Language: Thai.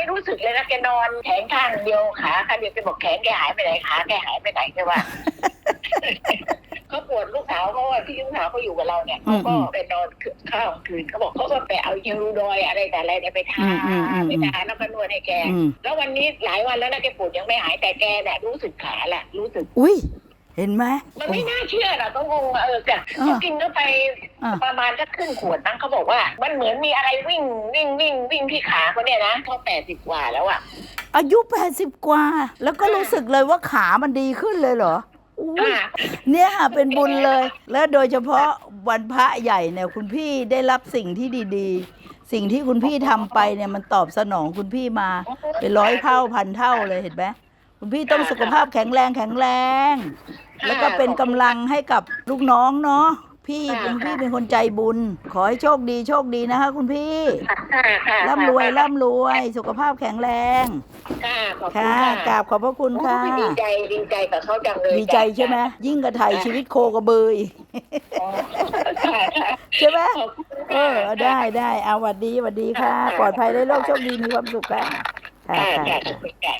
ไม่รู้สึกเลยนะแกนอนแขนข้างเดียวขาข้างเดียวแกบอกแขนแกหายไปไหนขาแกหายไปไหนแกว่าเขาปวดลูกสาวเขาอะที่ลูกสาวเขาอยู่กับเราเนี่ยเขาก็ไปนอนข้าวคืนเขาบอกเขาก็ไปเอายูโดอยอะไรแต่อะไรเนี่ยไปทาอืมอืมอืมไปทาแล้วก็นวดให้แกอืมแล้ววันนี้หลายวันแล้วนะแกปวดยังไม่หายแต่แกเนี่ยรู้สึกขาแหละรู้สึก อุ้ยเห็นไหมมันไม่น่าเชื่อนะต้องงงว่าเออจ้ะอ่าเขากินเข้าไป อ่า ประมาณสักครึ่งขวดนั่งเขาบอกว่า มันเหมือนมีอะไรวิ่งวิ่งวิ่งวิ่งที่ขาเขาเนี่ยนะเขาแปดสิบกว่าแล้วอะ อายุแปดสิบกว่า แล้วก็รู้สึกเลยว่าขามันดีขึ้นเลยเหรออุ้ยอ่าเนี่ยค่ะเป็นบุญเลย และโดยเฉพาะวันพระใหญ่เนี่ยคุณพี่ได้รับสิ่งที่ดีๆ สิ่งที่คุณพี่ทำไปเนี่ยมันตอบสนองคุณพี่มา เป็นร้อยเท่าพันเท่าเลยเห็นไหมคุณพี่ต้องสุขภาพแข็งแรงแข็งแรง แล้วก็เป็นกำลังให้กับลูกน้องเนาะ พี่เป็นพี่เป็นคนใจบุญ ขอให้โชคดีโชคดีนะคะ คุณพี่ค่ะค่ะร่ำรวยร่ำรวย สุขภาพแข็งแรง ค่ะขอบคุณค่ะค่ะกราบขอบพระคุณค่ะ โอ้ยดีใจดีใจกับเขาจังเลยดีใจใช่ไหมยิ่งกระไทยชีวิตโคกระบืออีกอ๋อค่ะค่ะใช่ไหมขอบคุณเอค่ะอได้ได้เอาหวัดดีหวัดดีค่ะ ปลอดภัยได้โลกโชคดีมีความสุขค่ะค่ะค่ะค่ะ ค่ะขอบคุณค่ะ